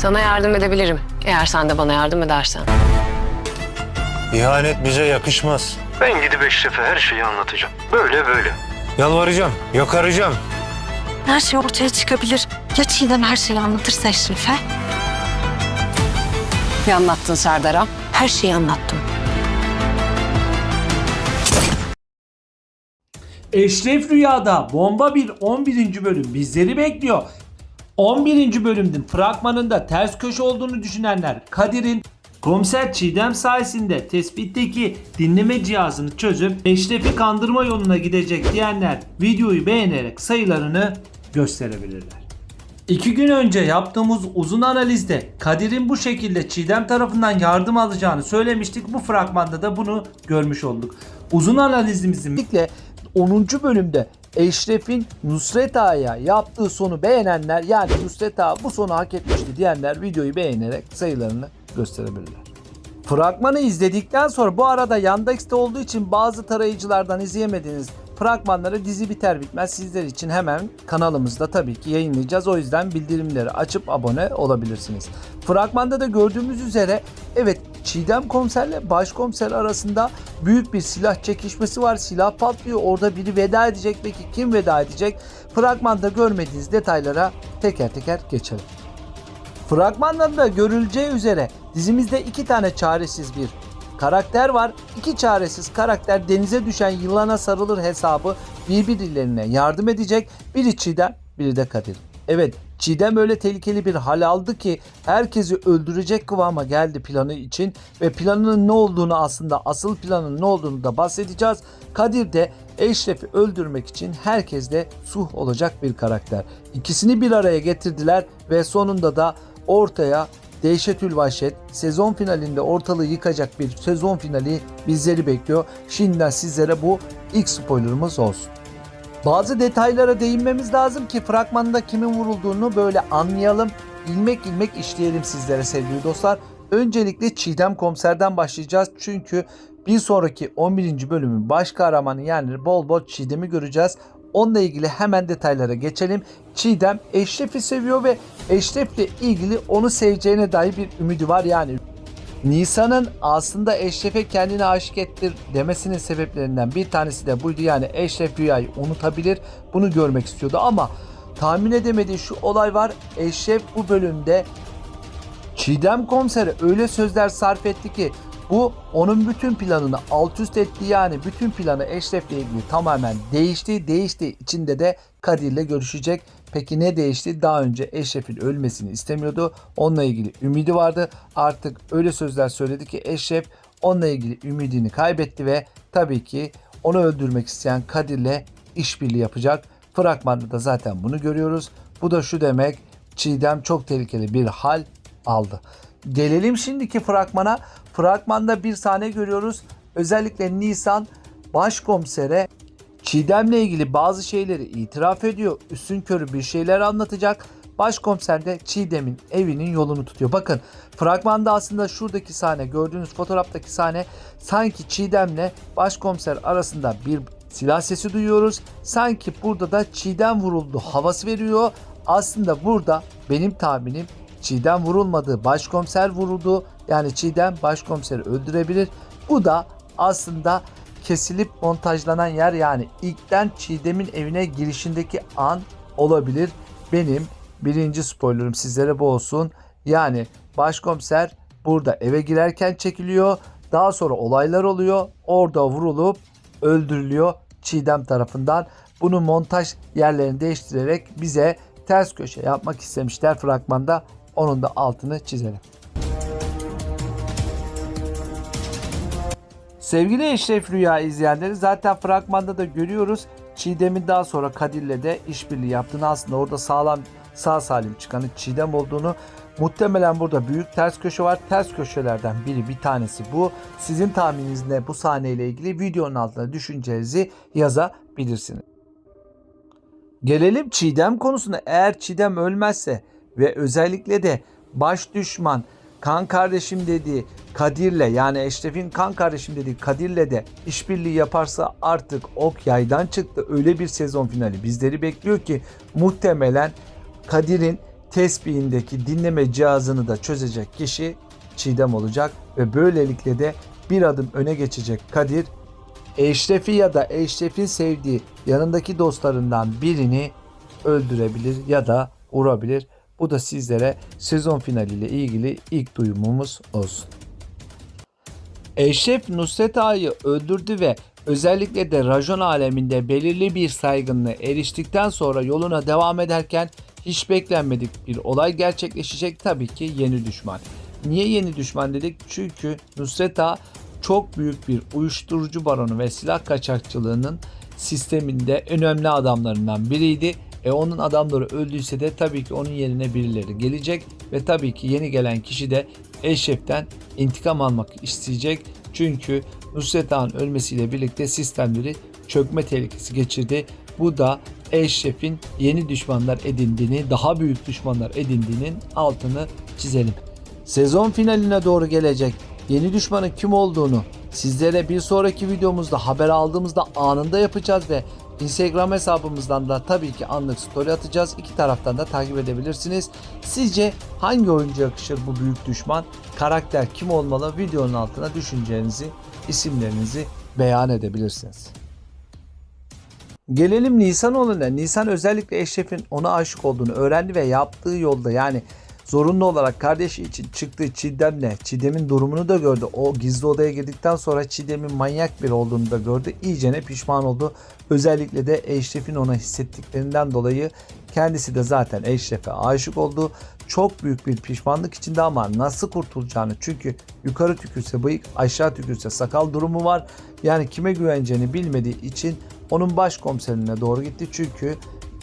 Sana yardım edebilirim. Eğer sen de bana yardım edersen. İhanet bize yakışmaz. Ben gidip Eşref'e her şeyi anlatacağım. Böyle böyle. Yalvaracağım, yakaracağım. Her şey ortaya çıkabilir. Ya Çiğdem her şeyi anlatırsa Eşref'e? Ne anlattın Serdar'a? Her şeyi anlattım. Eşref Rüya'da bomba bir 11. bölüm bizleri bekliyor. 11. bölümün fragmanında ters köşe olduğunu düşünenler Kadir'in komiser Çiğdem sayesinde tespitteki dinleme cihazını çözüp Eşref'i kandırma yoluna gidecek diyenler videoyu beğenerek sayılarını gösterebilirler. İki gün önce yaptığımız uzun analizde Kadir'in bu şekilde Çiğdem tarafından yardım alacağını söylemiştik. Bu fragmanda da bunu görmüş olduk. Uzun analizimizin Özellikle 10. bölümde Eşref'in Nusret Ağa'ya yaptığı sonu beğenenler yani Nusret Ağa bu sonu hak etmişti diyenler videoyu beğenerek sayılarını gösterebilirler. Fragmanı izledikten sonra bu arada Yandex'te olduğu için bazı tarayıcılardan izleyemediğiniz fragmanları dizi biter bitmez sizler için hemen kanalımızda tabii ki yayınlayacağız. O yüzden bildirimleri açıp abone olabilirsiniz. Fragmanda da gördüğümüz üzere evet Çiğdem komiserle başkomiser arasında büyük bir silah çekişmesi var. Silah patlıyor. Orada biri veda edecek. Peki kim veda edecek? Fragmanda görmediğiniz detaylara teker teker geçelim. Fragmandan da görüleceği üzere dizimizde iki tane çaresiz bir karakter var. İki çaresiz karakter denize düşen yılana sarılır hesabı birbirlerine yardım edecek. Biri Çiğdem, biri de Kadir. Evet Çiğdem öyle tehlikeli bir hal aldı ki herkesi öldürecek kıvama geldi planı için ve planının ne olduğunu aslında asıl planın ne olduğunu da bahsedeceğiz. Kadir de Eşref'i öldürmek için herkesle suh olacak bir karakter. İkisini bir araya getirdiler ve sonunda da ortaya Dehşetül Vahşet sezon finalinde ortalığı yıkacak bir sezon finali bizleri bekliyor. Şimdiden sizlere bu ilk spoilerımız olsun. Bazı detaylara değinmemiz lazım ki fragmanda kimin vurulduğunu böyle anlayalım. İlmek ilmek işleyelim sizlere sevgili dostlar. Öncelikle Çiğdem Komiser'den başlayacağız. Çünkü bir sonraki 11. bölümün baş kahramanı yani bol bol Çiğdem'i göreceğiz. Onunla ilgili hemen detaylara geçelim. Çiğdem Eşref'i seviyor ve Eşref'le ilgili onu seveceğine dair bir ümidi var. Yani Nisan'ın aslında Eşref'e kendini aşık ettir demesinin sebeplerinden bir tanesi de buydu. Yani Eşref Rüya'yı unutabilir. Bunu görmek istiyordu ama tahmin edemediği şu olay var. Eşref bu bölümde Çiğdem komisere öyle sözler sarf etti ki bu onun bütün planını alt üst etti yani bütün planı Eşref'le ilgili tamamen değişti. Değişti içinde de Kadir'le görüşecek. Peki ne değişti? Daha önce Eşref'in ölmesini istemiyordu. Onunla ilgili ümidi vardı. Artık öyle sözler söyledi ki Eşref onunla ilgili ümidini kaybetti ve tabii ki onu öldürmek isteyen Kadir'le işbirliği yapacak. Fragmanda da zaten bunu görüyoruz. Bu da şu demek Çiğdem çok tehlikeli bir hal aldı. Gelelim şimdiki fragmana. Fragmanda bir sahne görüyoruz. Özellikle Nisan başkomisere Çiğdem'le ilgili bazı şeyleri itiraf ediyor. Üstün körü bir şeyler anlatacak. Başkomiser de Çiğdem'in evinin yolunu tutuyor. Bakın fragmanda aslında şuradaki sahne gördüğünüz fotoğraftaki sahne sanki Çiğdem'le başkomiser arasında bir silah sesi duyuyoruz. Sanki burada da Çiğdem vuruldu havası veriyor. Aslında burada benim tahminim Çiğdem vurulmadı, başkomiser vuruldu. Yani Çiğdem başkomiseri öldürebilir. Bu da aslında kesilip montajlanan yer yani ilkten Çiğdem'in evine girişindeki an olabilir. Benim birinci spoilerım sizlere bu olsun. Yani başkomiser burada eve girerken çekiliyor. Daha sonra olaylar oluyor. Orada vurulup öldürülüyor Çiğdem tarafından. Bunu montaj yerlerini değiştirerek bize ters köşe yapmak istemişler fragmanda. Onun da altını çizelim. Sevgili Eşref Rüya izleyenleri zaten fragmanda da görüyoruz. Çiğdem'in daha sonra Kadir'le de işbirliği yaptığını aslında orada sağlam sağ salim çıkanı Çiğdem olduğunu muhtemelen burada büyük ters köşe var. Ters köşelerden biri bir tanesi bu. Sizin tahmininiz ne bu sahneyle ilgili videonun altına düşüncenizi yazabilirsiniz. Gelelim Çiğdem konusuna. Eğer Çiğdem ölmezse ve özellikle de baş düşman kan kardeşim dediği Kadir'le yani Eşref'in kan kardeşim dediği Kadir'le de işbirliği yaparsa artık ok yaydan çıktı. Öyle bir sezon finali bizleri bekliyor ki muhtemelen Kadir'in tesbihindeki dinleme cihazını da çözecek kişi Çiğdem olacak ve böylelikle de bir adım öne geçecek Kadir Eşref'i ya da Eşref'in sevdiği yanındaki dostlarından birini öldürebilir ya da vurabilir. Bu da sizlere sezon finaliyle ilgili ilk duyumumuz olsun. Eşref Nusret Ağa'yı öldürdü ve özellikle de rajon aleminde belirli bir saygınlığa eriştikten sonra yoluna devam ederken hiç beklenmedik bir olay gerçekleşecek tabii ki yeni düşman. Niye yeni düşman dedik? Çünkü Nusret Ağa çok büyük bir uyuşturucu baronu ve silah kaçakçılığının sisteminde önemli adamlarından biriydi. E onun adamları öldüyse de tabii ki onun yerine birileri gelecek ve tabii ki yeni gelen kişi de Eşref'ten intikam almak isteyecek. Çünkü Nusret Ağa'nın ölmesiyle birlikte sistemleri çökme tehlikesi geçirdi. Bu da Eşref'in yeni düşmanlar edindiğini, daha büyük düşmanlar edindiğinin altını çizelim. Sezon finaline doğru gelecek yeni düşmanın kim olduğunu sizlere bir sonraki videomuzda haber aldığımızda anında yapacağız ve Instagram hesabımızdan da tabii ki anlık story atacağız. İki taraftan da takip edebilirsiniz. Sizce hangi oyuncu yakışır bu büyük düşman? Karakter kim olmalı? Videonun altına düşüncelerinizi, isimlerinizi beyan edebilirsiniz. Gelelim Nisan olayına. Nisan özellikle Eşref'in ona aşık olduğunu öğrendi ve yaptığı yolda yani zorunlu olarak kardeşi için çıktığı Çiğdem'le Çiğdem'in durumunu da gördü. O gizli odaya girdikten sonra Çiğdem'in manyak biri olduğunu da gördü. İyicene pişman oldu. Özellikle de Eşref'in ona hissettiklerinden dolayı kendisi de zaten Eşref'e aşık oldu. Çok büyük bir pişmanlık içinde ama nasıl kurtulacağını çünkü yukarı tükürse bıyık aşağı tükürse sakal durumu var. Yani kime güveneceğini bilmediği için onun başkomiserine doğru gitti. Çünkü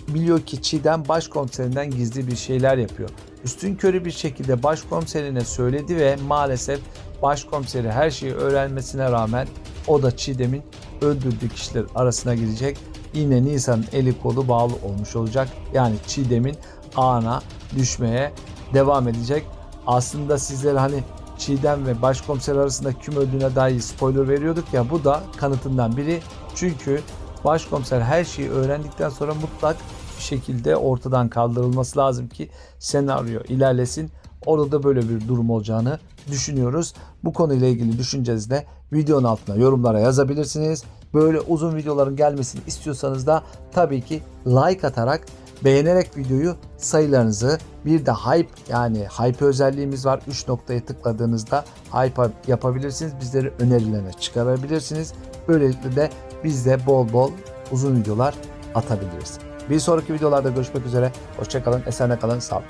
biliyor ki Çiğdem başkomiserinden gizli bir şeyler yapıyor. Üstün körü bir şekilde başkomiserine söyledi ve maalesef başkomiseri her şeyi öğrenmesine rağmen o da Çiğdem'in öldürdüğü kişiler arasına girecek. Yine Nisan'ın eli kolu bağlı olmuş olacak. Yani Çiğdem'in ağına düşmeye devam edecek. Aslında sizlere hani Çiğdem ve başkomiser arasında kim öldüğüne dair spoiler veriyorduk ya bu da kanıtından biri. Çünkü başkomiser her şeyi öğrendikten sonra mutlak bir şekilde ortadan kaldırılması lazım ki senaryo ilerlesin. Orada da böyle bir durum olacağını düşünüyoruz. Bu konuyla ilgili düşüncenizi de videonun altına yorumlara yazabilirsiniz. Böyle uzun videoların gelmesini istiyorsanız da tabii ki like atarak beğenerek videoyu sayılarınızı bir de hype yani hype özelliğimiz var. 3 noktaya tıkladığınızda hype yapabilirsiniz. Bizleri önerilerine çıkarabilirsiniz. Böylelikle de biz de bol bol uzun videolar atabiliriz. Bir sonraki videolarda görüşmek üzere. Hoşçakalın, esenle kalın, sağ olun.